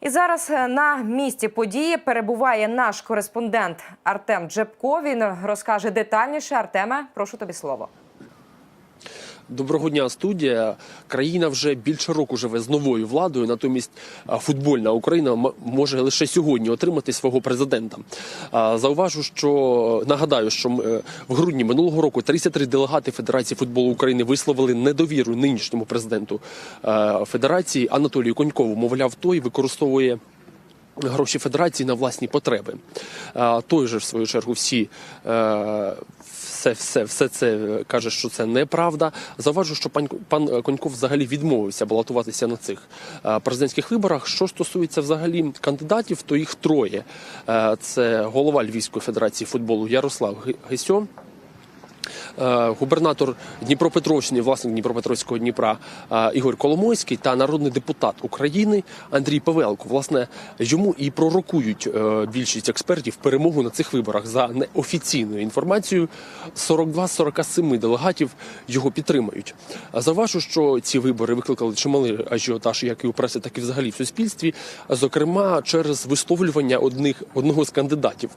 І зараз е, на місці події перебуває наш кореспондент Артем Джепко. Він розкаже детальніше. Артеме, прошу тобі слово. Доброго дня, студія. Країна вже більше року живе з новою владою. Натомість футбольна Україна може лише сьогодні отримати свого президента. Зауважу, що нагадаю, що е, в грудні минулого року 33 делегати Федерації футболу України висловили недовіру нинішньому президенту е, Федерації Анатолію Конькову. Мовляв, той використовує. Гроші федерації на власні потреби. Той же, в свою чергу, всі е, все, все, все це каже, що це неправда. Заважу, що пан, пан Коньков взагалі відмовився балотуватися на цих е, президентських виборах. Що стосується взагалі кандидатів, то їх троє. Е, Це голова Львівської федерації футболу Ярослав Ги- Гесьо, е, губернатор Дніпропетровщини, власник Дніпропетровського Дніпра е, Ігор Коломойський та народний депутат України Андрій Павелко. Власне, йому і пророкують е, більшість експертів перемогу на цих виборах за неофіційною інформацією. 42 з 47 делегатів його підтримують. А Заважу, що ці вибори викликали чималий ажіотаж, як і у пресі, так і взагалі в суспільстві. Зокрема, через висловлювання одних одного з кандидатів.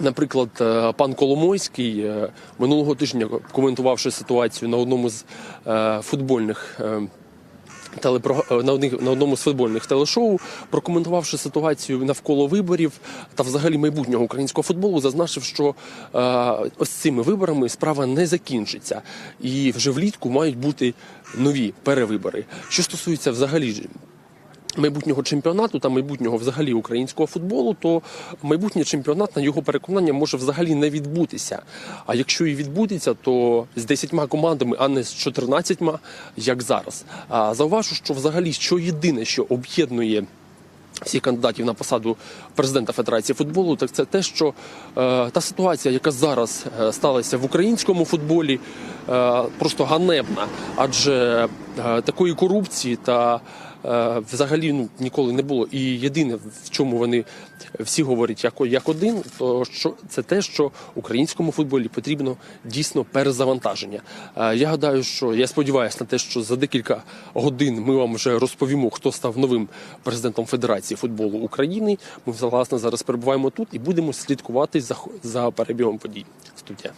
Наприклад, е, пан Коломойський е, минулого тижня, коментувавши ситуацію на одному з е, футбольних. телепро- На, одному з футбольних телешоу, прокоментувавши ситуацію навколо виборів та взагалі майбутнього українського футболу, зазначив, що ось цими виборами справа не закінчиться, і вже влітку мають бути нові перевибори. Що стосується взагалі майбутнього чемпіонату та майбутнього взагалі українського футболу, то майбутній чемпіонат на його переконання може взагалі не відбутися. А якщо і відбудеться, то з 10 командами, а не з 14, як зараз. А зауважу, що взагалі що єдине, що об'єднує. Всіх кандидатів на посаду президента Федерації футболу, так це те, що е, та ситуація, яка зараз е, сталася в українському футболі, е, просто ганебна, адже такої корупції та е, взагалі ну, ніколи не було. І єдине, в чому вони всі говорять як, як один, то що це те, що українському футболі потрібно дійсно перезавантаження. Е, я гадаю, що я сподіваюся на те, що за декілька годин ми вам вже розповімо, хто став новим президентом Федерації футболу України. Ми власне зараз перебуваємо тут і будемо слідкувати за, за перебігом подій. Студія.